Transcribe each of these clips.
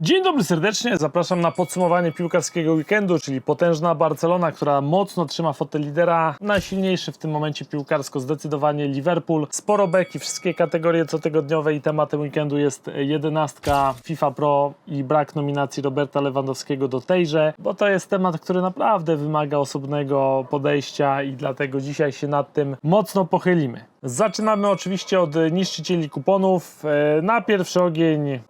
Dzień dobry serdecznie, zapraszam na podsumowanie piłkarskiego weekendu, czyli potężna Barcelona, która mocno trzyma fotel lidera, najsilniejszy w tym momencie piłkarsko zdecydowanie Liverpool, sporo beki, wszystkie kategorie cotygodniowe i tematem weekendu jest jedenastka FIFA Pro i brak nominacji Roberta Lewandowskiego do tejże, bo to jest temat, który naprawdę wymaga osobnego podejścia i dlatego dzisiaj się nad tym mocno pochylimy. Zaczynamy oczywiście od niszczycieli kuponów. E, Na pierwszy ogień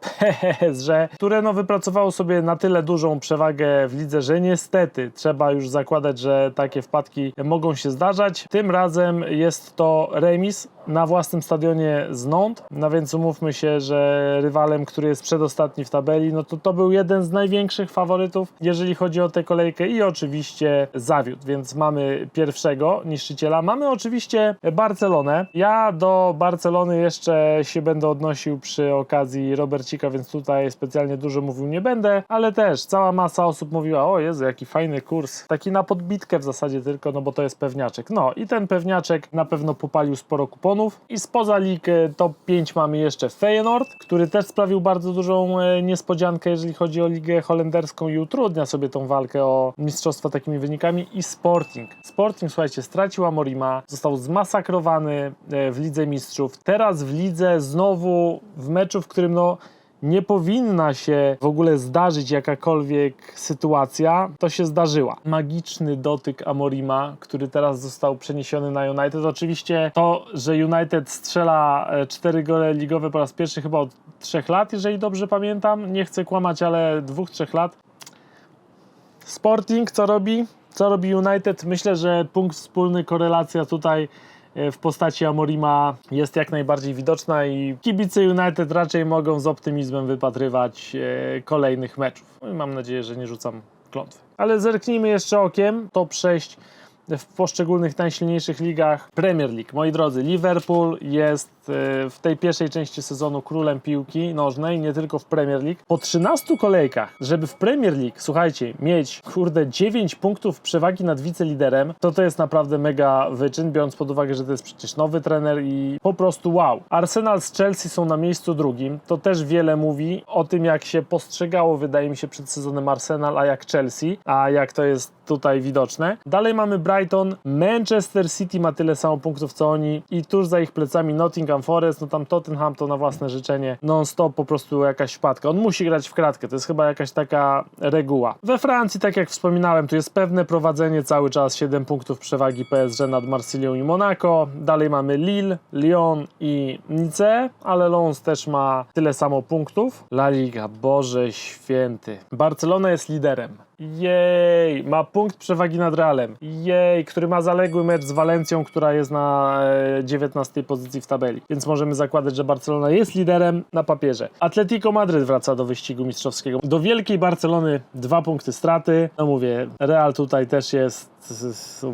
PSG, które no wypracowało sobie na tyle dużą przewagę w lidze, że niestety trzeba już zakładać, że takie wpadki mogą się zdarzać. Tym razem jest to remis na własnym stadionie z Nantes, no więc umówmy się, że rywalem, który jest przedostatni w tabeli, no to to był jeden z największych faworytów, jeżeli chodzi o tę kolejkę i oczywiście zawiódł, więc mamy pierwszego niszczyciela. Mamy oczywiście Barcelonę. Ja do Barcelony jeszcze się będę odnosił przy okazji Robercika, więc tutaj specjalnie dużo mówił nie będę, ale też cała masa osób mówiła, o Jezu, jaki fajny kurs, taki na podbitkę w zasadzie tylko, no bo to jest pewniaczek. No i ten pewniaczek na pewno popalił sporo kuponów i spoza lig top 5 mamy jeszcze Feyenoord, który też sprawił bardzo dużą e, niespodziankę, jeżeli chodzi o ligę holenderską i utrudnia sobie tą walkę o mistrzostwo takimi wynikami i Sporting. Sporting, słuchajcie, stracił Amorima, został zmasakrowany e, w Lidze Mistrzów. Teraz w lidze znowu w meczu, w którym no nie powinna się w ogóle zdarzyć jakakolwiek sytuacja, to się zdarzyła. Magiczny dotyk Amorima, który teraz został przeniesiony na United. Oczywiście to, że United strzela 4 gole ligowe po raz pierwszy chyba od 3 lat, jeżeli dobrze pamiętam. Nie chcę kłamać, ale 2-3 lat. Sporting co robi? Co robi United? Myślę, że punkt wspólny, korelacja tutaj e, w postaci Amorima jest jak najbardziej widoczna i kibice United raczej mogą z optymizmem wypatrywać e, kolejnych meczów. No i mam nadzieję, że nie rzucam klątwy. Ale zerknijmy jeszcze okiem, top 6 w poszczególnych najsilniejszych ligach Premier League. Moi drodzy, Liverpool jest e, w tej pierwszej części sezonu królem piłki nożnej, nie tylko w Premier League. Po 13 kolejkach, żeby w Premier League, słuchajcie, mieć kurde 9 punktów przewagi nad wiceliderem, to to jest naprawdę mega wyczyn, biorąc pod uwagę, że to jest przecież nowy trener i po prostu wow. Arsenal z Chelsea są na miejscu drugim. To też wiele mówi o tym, jak się postrzegało, wydaje mi się, przed sezonem Arsenal, a jak Chelsea, a jak to jest tutaj widoczne. Dalej mamy Brighton, Manchester City ma tyle samo punktów co oni i tuż za ich plecami Nottingham Forest, no tam Tottenham to na własne życzenie non-stop po prostu jakaś wpadka. On musi grać w kratkę, to jest chyba jakaś taka reguła. We Francji, tak jak wspominałem, tu jest pewne prowadzenie, cały czas 7 punktów przewagi PSG nad Marsylią i Monaco. Dalej mamy Lille, Lyon i Nice, ale Lens też ma tyle samo punktów. La Liga, Boże święty. Barcelona jest liderem. Jej, ma punkt przewagi nad Realem. Jej, który ma zaległy mecz z Walencją, która jest na e, 19 pozycji w tabeli. Więc możemy zakładać, że Barcelona jest liderem na papierze. Atletico Madryt wraca do wyścigu mistrzowskiego. Do wielkiej Barcelony dwa punkty straty. No mówię, Real tutaj też jest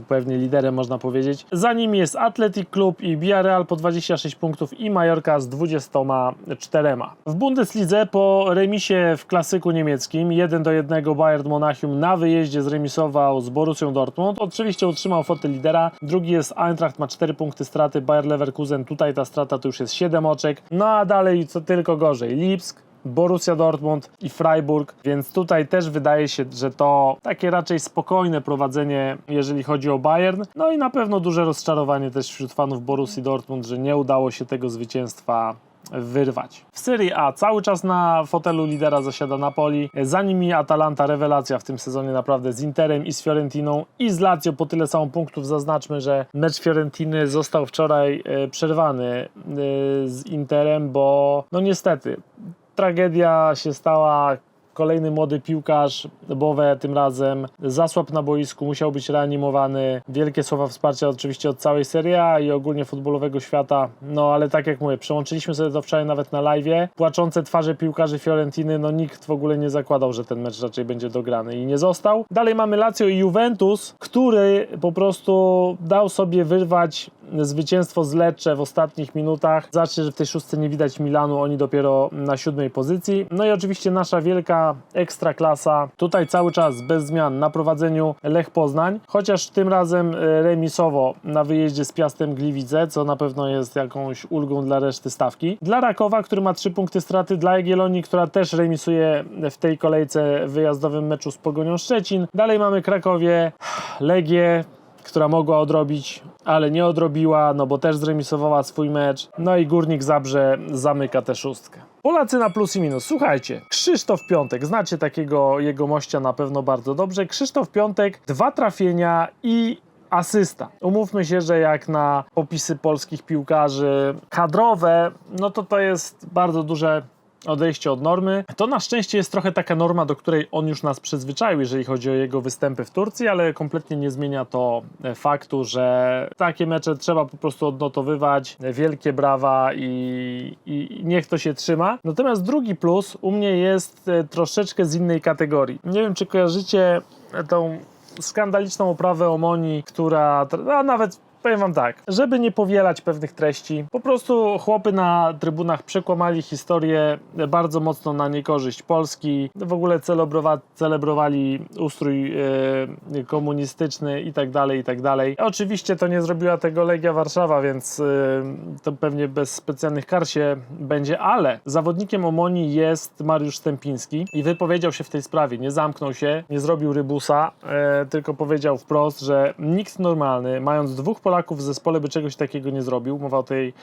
pewnie liderem, można powiedzieć. Za nimi jest Athletic Club i Villarreal po 26 punktów i Mallorca z 24. W Bundeslidze po remisie w klasyku niemieckim 1 do 1 Bayern Monachium na wyjeździe zremisował z Borussią Dortmund. Oczywiście utrzymał fotel lidera. Drugi jest Eintracht, ma 4 punkty straty. Bayer Leverkusen, tutaj ta strata to już jest 7 oczek. No a dalej co tylko gorzej. Lipsk, Borussia Dortmund i Freiburg, więc tutaj też wydaje się, że to takie raczej spokojne prowadzenie, jeżeli chodzi o Bayern. No i na pewno duże rozczarowanie też wśród fanów Borussii Dortmund, że nie udało się tego zwycięstwa wyrwać. W Serie A cały czas na fotelu lidera zasiada Napoli, za nimi Atalanta, rewelacja w tym sezonie naprawdę z Interem i z Fiorentiną i z Lazio po tyle samo punktów. Zaznaczmy, że mecz Fiorentiny został wczoraj e, przerwany e, z Interem, bo no niestety tragedia się stała. Kolejny młody piłkarz, Bowe tym razem, zasłab na boisku, musiał być reanimowany. Wielkie słowa wsparcia oczywiście od całej Serie A i ogólnie futbolowego świata. No ale tak jak mówię, przełączyliśmy sobie to wczoraj nawet na live. Płaczące twarze piłkarzy Fiorentiny, no nikt w ogóle nie zakładał, że ten mecz raczej będzie dograny i nie został. Dalej mamy Lazio i Juventus, który po prostu dał sobie wyrwać zwycięstwo z Lecce w ostatnich minutach. Zobaczcie, że w tej szóstce nie widać Milanu, oni dopiero na siódmej pozycji. No i oczywiście nasza wielka Druga ekstra klasa, tutaj cały czas bez zmian na prowadzeniu Lech Poznań, chociaż tym razem e, remisowo na wyjeździe z Piastem Gliwice, co na pewno jest jakąś ulgą dla reszty stawki. Dla Rakowa, który ma 3 punkty straty, dla Jagiellonii, która też remisuje w tej kolejce wyjazdowym meczu z Pogonią Szczecin. Dalej mamy Krakowie, Legię, która mogła odrobić, ale nie odrobiła, no bo też zremisowała swój mecz. No i Górnik Zabrze zamyka tę szóstkę. Polacy na plus i minus. Słuchajcie, Krzysztof Piątek, znacie takiego jego mościa na pewno bardzo dobrze. Krzysztof Piątek, dwa trafienia i asysta. Umówmy się, że jak na popisy polskich piłkarzy kadrowe, no to to jest bardzo duże odejście od normy. To na szczęście jest trochę taka norma, do której on już nas przyzwyczaił, jeżeli chodzi o jego występy w Turcji, ale kompletnie nie zmienia to e, faktu, że takie mecze trzeba po prostu odnotowywać. Wielkie brawa i, i niech to się trzyma. Natomiast drugi plus u mnie jest e, troszeczkę z innej kategorii. Nie wiem, czy kojarzycie tą skandaliczną oprawę Omoni, która, a nawet powiem wam tak, żeby nie powielać pewnych treści, po prostu chłopy na trybunach przekłamali historię bardzo mocno na niekorzyść Polski, w ogóle celebrowa celebrowali ustrój e, komunistyczny i tak dalej, i tak dalej. Oczywiście to nie zrobiła tego Legia Warszawa, więc e, to pewnie bez specjalnych kar się będzie, ale zawodnikiem Omoni jest Mariusz Stępiński i wypowiedział się w tej sprawie, nie zamknął się, nie zrobił rybusa, e, tylko powiedział wprost, że nikt normalny, mając dwóch Polaków w zespole, by czegoś takiego nie zrobił. Mowa o tej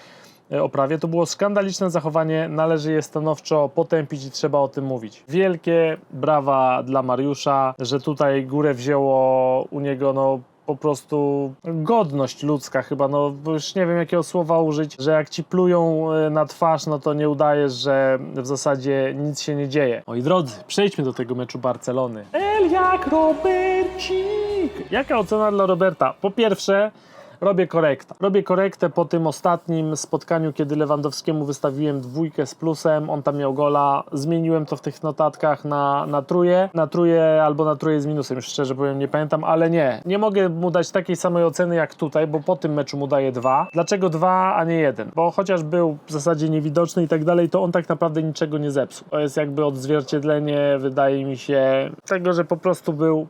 e, oprawie. To było skandaliczne zachowanie, należy je stanowczo potępić i trzeba o tym mówić. Wielkie brawa dla Mariusza, że tutaj górę wzięło u niego no po prostu godność ludzka chyba, no już nie wiem jakiego słowa użyć, że jak ci plują e, na twarz, no to nie udajesz, że w zasadzie nic się nie dzieje. Moi drodzy, przejdźmy do tego meczu Barcelony. El jak Robercik! Jaka ocena dla Roberta? Po pierwsze, robię korektę. Robię korektę po tym ostatnim spotkaniu, kiedy Lewandowskiemu wystawiłem dwójkę z plusem, on tam miał gola, zmieniłem to w tych notatkach na, na truje, na truje albo na truje z minusem, szczerze powiem, nie pamiętam, ale nie. Nie mogę mu dać takiej samej oceny jak tutaj, bo po tym meczu mu daję dwa. Dlaczego dwa, a nie jeden? Bo chociaż był w zasadzie niewidoczny i tak dalej, to on tak naprawdę niczego nie zepsuł. To jest jakby odzwierciedlenie, wydaje mi się, tego, że po prostu był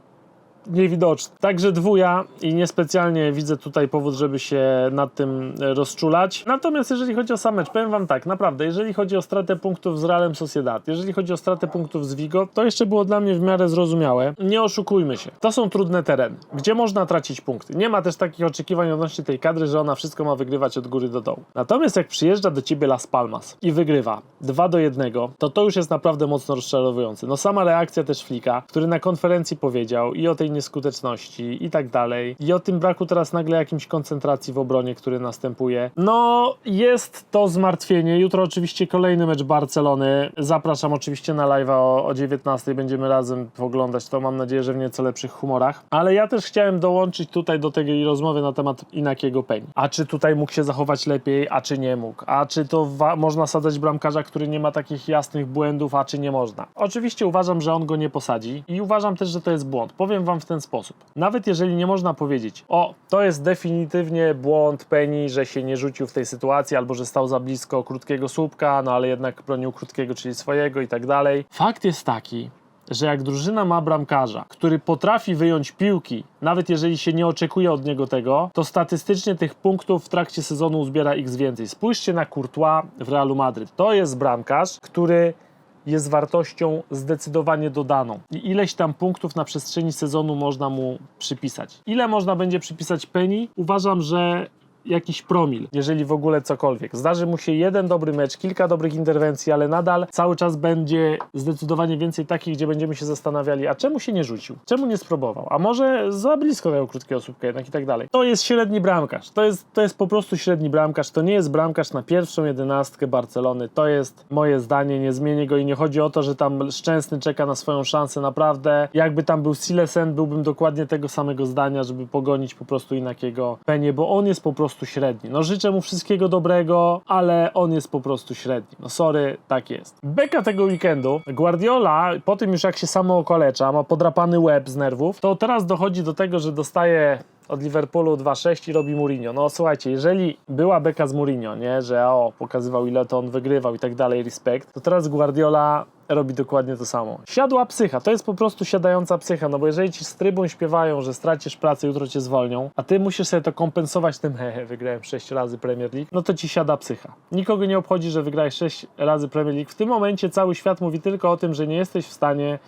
niewidoczny. Także dwuja i niespecjalnie widzę tutaj powód, żeby się nad tym rozczulać. Natomiast jeżeli chodzi o sam mecz, powiem wam tak, naprawdę, jeżeli chodzi o stratę punktów z Realem Sociedad, jeżeli chodzi o stratę punktów z Vigo, to jeszcze było dla mnie w miarę zrozumiałe. Nie oszukujmy się. To są trudne tereny, gdzie można tracić punkty. Nie ma też takich oczekiwań odnośnie tej kadry, że ona wszystko ma wygrywać od góry do dołu. Natomiast jak przyjeżdża do ciebie Las Palmas i wygrywa 2 do 1, to to już jest naprawdę mocno rozczarowujące. No sama reakcja też Flika, który na konferencji powiedział i o tej nieskuteczności i tak dalej. I o tym braku teraz nagle jakimś koncentracji w obronie, który następuje. No, jest to zmartwienie. Jutro oczywiście kolejny mecz Barcelony. Zapraszam oczywiście na live'a o, o 19. Będziemy razem oglądać to. Mam nadzieję, że w nieco lepszych humorach. Ale ja też chciałem dołączyć tutaj do tej rozmowy na temat Inakiego Peń. A czy tutaj mógł się zachować lepiej, a czy nie mógł? A czy to można sadzać bramkarza, który nie ma takich jasnych błędów, a czy nie można? Oczywiście uważam, że on go nie posadzi i uważam też, że to jest błąd. Powiem wam w ten sposób. Nawet jeżeli nie można powiedzieć, o, to jest definitywnie błąd Penny, że się nie rzucił w tej sytuacji, albo że stał za blisko krótkiego słupka, no ale jednak bronił krótkiego, czyli swojego i tak dalej. Fakt jest taki, że jak drużyna ma bramkarza, który potrafi wyjąć piłki, nawet jeżeli się nie oczekuje od niego tego, to statystycznie tych punktów w trakcie sezonu uzbiera x więcej. Spójrzcie na Courtois w Realu Madryt. To jest bramkarz, który jest wartością zdecydowanie dodaną. I ileś tam punktów na przestrzeni sezonu można mu przypisać. Ile można będzie przypisać Penny? Uważam, że jakiś promil, jeżeli w ogóle cokolwiek. Zdarzy mu się jeden dobry mecz, kilka dobrych interwencji, ale nadal cały czas będzie zdecydowanie więcej takich, gdzie będziemy się zastanawiali, a czemu się nie rzucił? Czemu nie spróbował? A może za blisko miał krótkiego słupka jednak i tak dalej. To jest średni bramkarz. To jest, to jest po prostu średni bramkarz. To nie jest bramkarz na pierwszą jedenastkę Barcelony. To jest moje zdanie. Nie zmienię go i nie chodzi o to, że tam Szczęsny czeka na swoją szansę. Naprawdę, jakby tam był Silesen, byłbym dokładnie tego samego zdania, żeby pogonić po prostu inakiego Penie, bo on jest po prostu średni. No życzę mu wszystkiego dobrego, ale on jest po prostu średni. No sorry, tak jest. Beka tego weekendu. Guardiola, po tym już jak się samo okalecza, ma podrapany łeb z nerwów, to teraz dochodzi do tego, że dostaje od Liverpoolu 2-6 i robi Mourinho. No słuchajcie, jeżeli była beka z Mourinho, nie, że o, pokazywał ile to on wygrywał i tak dalej, respekt, to teraz Guardiola robi dokładnie to samo. Siadła psycha, to jest po prostu siadająca psycha, no bo jeżeli ci z trybun śpiewają, że stracisz pracę, jutro cię zwolnią, a ty musisz sobie to kompensować tym, hehe, wygrałem 6 razy Premier League, no to ci siada psycha. Nikogo nie obchodzi, że wygrałeś 6 razy Premier League. W tym momencie cały świat mówi tylko o tym, że nie jesteś w stanie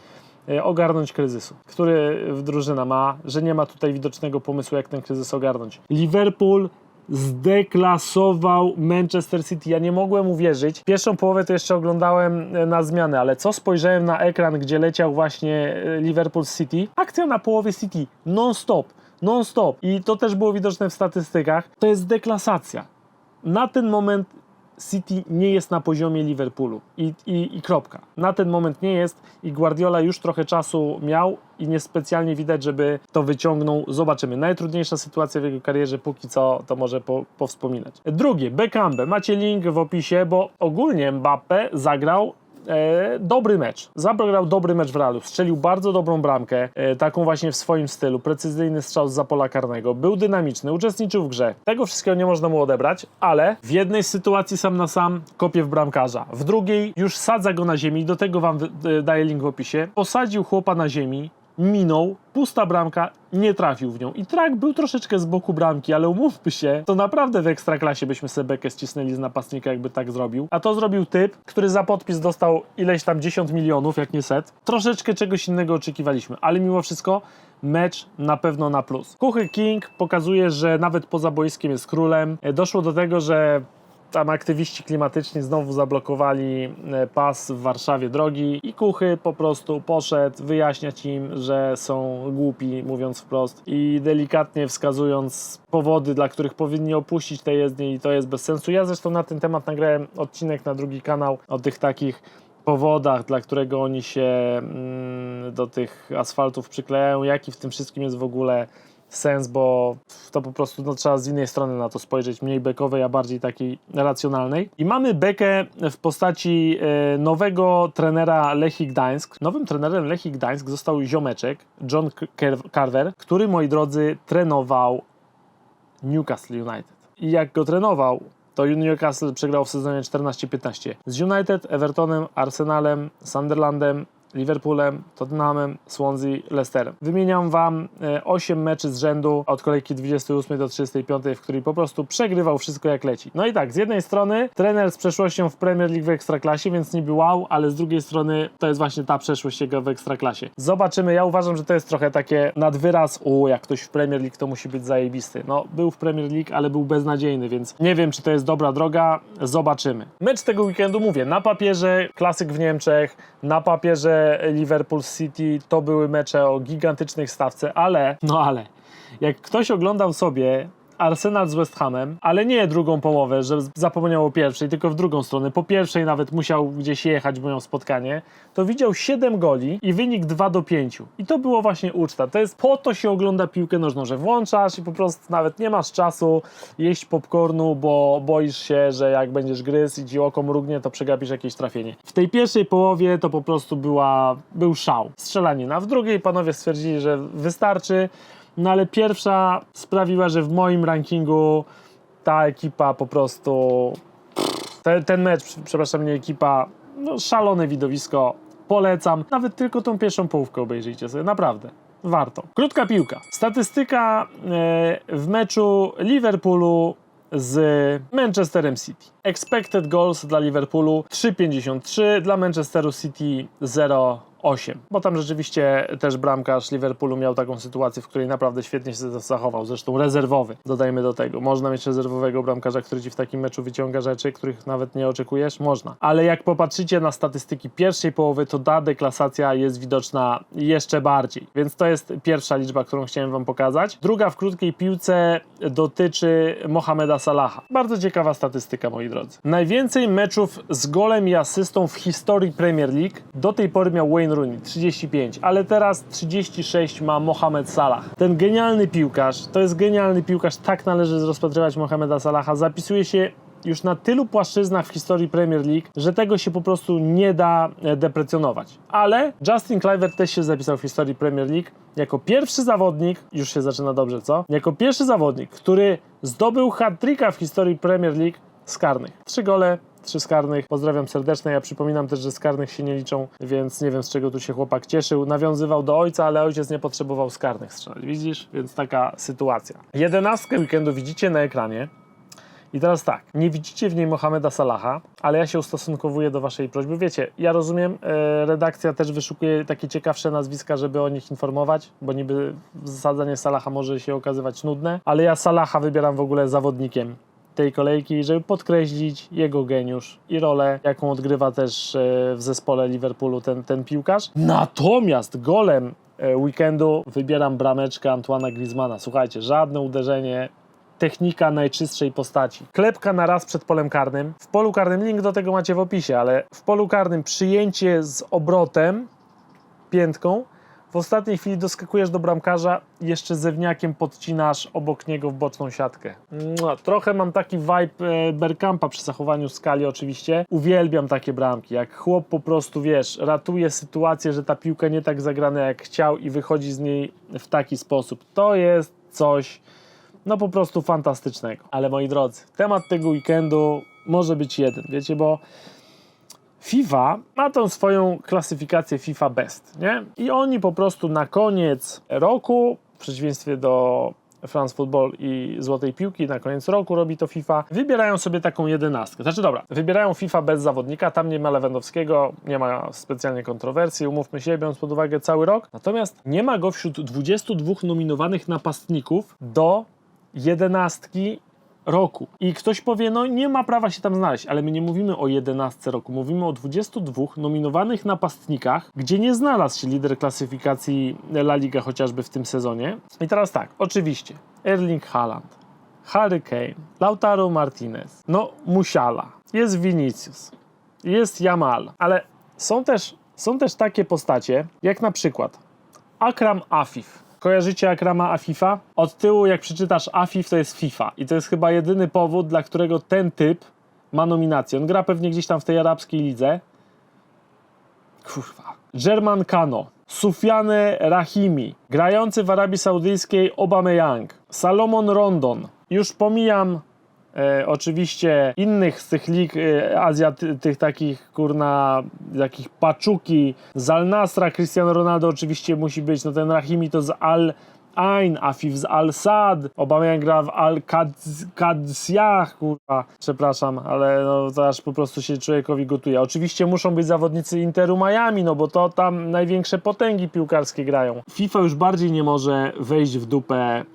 e, ogarnąć kryzysu, który drużyna ma, że nie ma tutaj widocznego pomysłu, jak ten kryzys ogarnąć. Liverpool zdeklasował Manchester City. Ja nie mogłem uwierzyć. Pierwszą połowę to jeszcze oglądałem e, na zmianę, ale co spojrzałem na ekran, gdzie leciał właśnie e, Liverpool City, akcja na połowie City non-stop, non-stop. I to też było widoczne w statystykach. To jest deklasacja. Na ten moment City nie jest na poziomie Liverpoolu I, i, i kropka. Na ten moment nie jest i Guardiola już trochę czasu miał i niespecjalnie widać, żeby to wyciągnął. Zobaczymy. Najtrudniejsza sytuacja w jego karierze, póki co to może po, powspominać. Drugie, Bekambe. Macie link w opisie, bo ogólnie Mbappe zagrał e, dobry mecz. Zagrał dobry mecz w Realu. Strzelił bardzo dobrą bramkę, e, taką właśnie w swoim stylu. Precyzyjny strzał z pola karnego. Był dynamiczny, uczestniczył w grze. Tego wszystkiego nie można mu odebrać, ale w jednej sytuacji sam na sam kopie w bramkarza. W drugiej już sadza go na ziemi. Do tego wam e, daję link w opisie. Posadził chłopa na ziemi. Minął, pusta bramka, nie trafił w nią. I trak był troszeczkę z boku bramki, ale umówmy się, to naprawdę w ekstraklasie byśmy sobie bekę ścisnęli z napastnika, jakby tak zrobił. A to zrobił typ, który za podpis dostał ileś tam 10 milionów, jak nie set. Troszeczkę czegoś innego oczekiwaliśmy, ale mimo wszystko mecz na pewno na plus. Kuchy King pokazuje, że nawet poza boiskiem jest królem. E, Doszło do tego, że tam aktywiści klimatyczni znowu zablokowali e, pas w Warszawie drogi i Kuchy po prostu poszedł wyjaśniać im, że są głupi, mówiąc wprost i delikatnie wskazując powody, dla których powinni opuścić te jezdnie i to jest bez sensu. Ja zresztą na ten temat nagrałem odcinek na drugi kanał o tych takich powodach, dla którego oni się mm, do tych asfaltów przyklejają, jaki w tym wszystkim jest w ogóle sens, bo to po prostu no, trzeba z innej strony na to spojrzeć, mniej bekowej, a bardziej takiej racjonalnej. I mamy bekę w postaci e, nowego trenera Lechii Gdańsk. Nowym trenerem Lechii Gdańsk został ziomeczek John Carver, który, moi drodzy, trenował Newcastle United. I jak go trenował, to Newcastle przegrał w sezonie 14-15 z United, Evertonem, Arsenalem, Sunderlandem, Liverpoolem, Tottenhamem, Swansea, Leicesterem. Wymieniam Wam e, 8 meczy z rzędu od kolejki 28 do 35, w której po prostu przegrywał wszystko jak leci. No i tak, z jednej strony trener z przeszłością w Premier League w Ekstraklasie, więc niby wow, ale z drugiej strony to jest właśnie ta przeszłość jego w Ekstraklasie. Zobaczymy, ja uważam, że to jest trochę takie nadwyraz, u jak ktoś w Premier League to musi być zajebisty. No, był w Premier League, ale był beznadziejny, więc nie wiem, czy to jest dobra droga, zobaczymy. Mecz tego weekendu, mówię, na papierze klasyk w Niemczech, na papierze Liverpool City, to były mecze o gigantycznej stawce, ale, no ale, jak ktoś oglądał sobie Arsenal z West Hamem, ale nie drugą połowę, że zapomniał o pierwszej, tylko w drugą stronę. Po pierwszej nawet musiał gdzieś jechać, bo miał spotkanie. To widział 7 goli i wynik 2 do 5. I to było właśnie uczta. To jest po to się ogląda piłkę nożną, że włączasz i po prostu nawet nie masz czasu jeść popcornu, bo boisz się, że jak będziesz gryzł i ci oko mrugnie, to przegapisz jakieś trafienie. W tej pierwszej połowie to po prostu była, był szał. Strzelanina. W drugiej panowie stwierdzili, że wystarczy. No ale pierwsza sprawiła, że w moim rankingu ta ekipa po prostu. Ten, ten mecz, przepraszam, nie ekipa, no szalone widowisko. Polecam. Nawet tylko tą pierwszą połówkę obejrzyjcie sobie, naprawdę. Warto. Krótka piłka. Statystyka e, w meczu Liverpoolu z Manchesterem City. Expected goals dla Liverpoolu 3,53, dla Manchesteru City 0,8. Bo tam rzeczywiście też bramkarz Liverpoolu miał taką sytuację, w której naprawdę świetnie się zachował. Zresztą rezerwowy, dodajmy do tego. Można mieć rezerwowego bramkarza, który ci w takim meczu wyciąga rzeczy, których nawet nie oczekujesz? Można. Ale jak popatrzycie na statystyki pierwszej połowy, to ta deklasacja jest widoczna jeszcze bardziej. Więc to jest pierwsza liczba, którą chciałem wam pokazać. Druga w krótkiej piłce dotyczy Mohameda Salaha. Bardzo ciekawa statystyka, moi drodzy. Najwięcej meczów z golem i asystą w historii Premier League do tej pory miał Wayne Rooney, 35, ale teraz 36 ma Mohamed Salah. Ten genialny piłkarz, to jest genialny piłkarz, tak należy rozpatrywać Mohameda Salaha. Zapisuje się już na tylu płaszczyznach w historii Premier League, że tego się po prostu nie da e, deprecjonować. Ale Justin Kluivert też się zapisał w historii Premier League jako pierwszy zawodnik, już się zaczyna dobrze, co? Jako pierwszy zawodnik, który zdobył hat-tricka w historii Premier League z karnych. Trzy gole, trzy z karnych. Pozdrawiam serdecznie. Ja przypominam też, że z karnych się nie liczą, więc nie wiem z czego tu się chłopak cieszył. Nawiązywał do ojca, ale ojciec nie potrzebował z karnych strzelać. Widzisz? Więc taka sytuacja. Jedenastkę weekendu widzicie na ekranie. I teraz tak, nie widzicie w niej Mohameda Salaha, ale ja się ustosunkowuję do waszej prośby. Wiecie, ja rozumiem, e, redakcja też wyszukuje takie ciekawsze nazwiska, żeby o nich informować, bo niby zasadzanie Salaha może się okazywać nudne, ale ja Salaha wybieram w ogóle zawodnikiem tej kolejki, żeby podkreślić jego geniusz i rolę, jaką odgrywa też e, w zespole Liverpoolu ten, ten piłkarz. Natomiast golem e, weekendu wybieram brameczkę Antoana Griezmana. Słuchajcie, żadne uderzenie, technika najczystszej postaci. Klepka na raz przed polem karnym. W polu karnym link do tego macie w opisie, ale w polu karnym przyjęcie z obrotem, piętką. W ostatniej chwili doskakujesz do bramkarza i jeszcze zewniakiem podcinasz obok niego w boczną siatkę. Trochę mam taki vibe e, Bergkampa przy zachowaniu skali oczywiście. Uwielbiam takie bramki, jak chłop po prostu, wiesz, ratuje sytuację, że ta piłka nie tak zagrana jak chciał i wychodzi z niej w taki sposób. To jest coś no po prostu fantastycznego. Ale moi drodzy, temat tego weekendu może być jeden, wiecie, bo FIFA ma tą swoją klasyfikację FIFA Best, nie? I oni po prostu na koniec roku, w przeciwieństwie do France Football i Złotej Piłki, na koniec roku robi to FIFA, wybierają sobie taką jedenastkę. Znaczy dobra, wybierają FIFA bez zawodnika, tam nie ma Lewandowskiego, nie ma specjalnie kontrowersji, umówmy się, biorąc pod uwagę cały rok. Natomiast nie ma go wśród 22 nominowanych napastników do jedenastki roku. I ktoś powie, no nie ma prawa się tam znaleźć, ale my nie mówimy o 11 roku, mówimy o 22 nominowanych napastnikach, gdzie nie znalazł się lider klasyfikacji La Liga chociażby w tym sezonie. I teraz tak, oczywiście, Erling Haaland, Harry Kane, Lautaro Martinez, no Musiala, jest Vinicius, jest Jamal, ale są też, są też takie postacie, jak na przykład Akram Afif. Kojarzycie Akrama Afifa? Od tyłu, jak przeczytasz Afif, to jest FIFA. I to jest chyba jedyny powód, dla którego ten typ ma nominację. On gra pewnie gdzieś tam w tej arabskiej lidze. Kurwa. German Kano. Sufiane Rahimi. Grający w Arabii Saudyjskiej Aubameyang. Salomon Rondon. Już pomijam e, oczywiście innych z tych lig e, Azjat, tych takich kurna, takich paczuki z Al Nasra, Cristiano Ronaldo oczywiście musi być, no ten Rahimi to z Al Ain, Afif z Al Sad, Aubameyang gra w Al Qadsiah, kurwa, przepraszam, ale no to aż po prostu się człowiekowi gotuje. Oczywiście muszą być zawodnicy Interu Miami, no bo to tam największe potęgi piłkarskie grają. FIFA już bardziej nie może wejść w dupę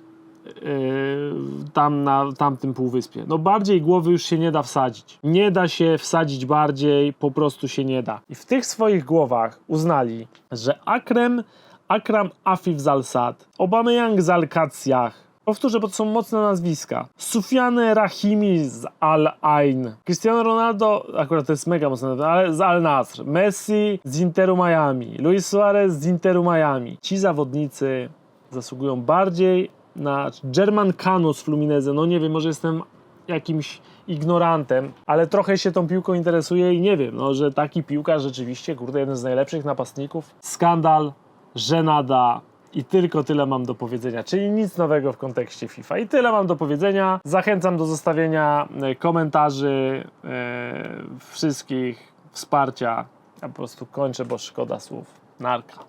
tam na tamtym półwyspie. No bardziej głowy już się nie da wsadzić. Nie da się wsadzić bardziej, po prostu się nie da. I w tych swoich głowach uznali, że Akrem, Akram Afif z Al-Sad, Aubameyang z Al-Katsjach, Powtórzę, bo to są mocne nazwiska. Sufiane Rahimi z Al Ain. Cristiano Ronaldo, akurat to jest mega mocne, ale z Al Nasr. Messi z Interu Miami. Luis Suarez z Interu Miami. Ci zawodnicy zasługują bardziej na German Cano z Fluminense. No nie wiem, może jestem jakimś ignorantem, ale trochę się tą piłką interesuję i nie wiem, no, że taki piłkarz rzeczywiście, kurde, jeden z najlepszych napastników. Skandal, żenada i tylko tyle mam do powiedzenia, czyli nic nowego w kontekście FIFA. I tyle mam do powiedzenia. Zachęcam do zostawienia e, komentarzy, e, wszystkich, wsparcia. Ja po prostu kończę, bo szkoda słów. Narka.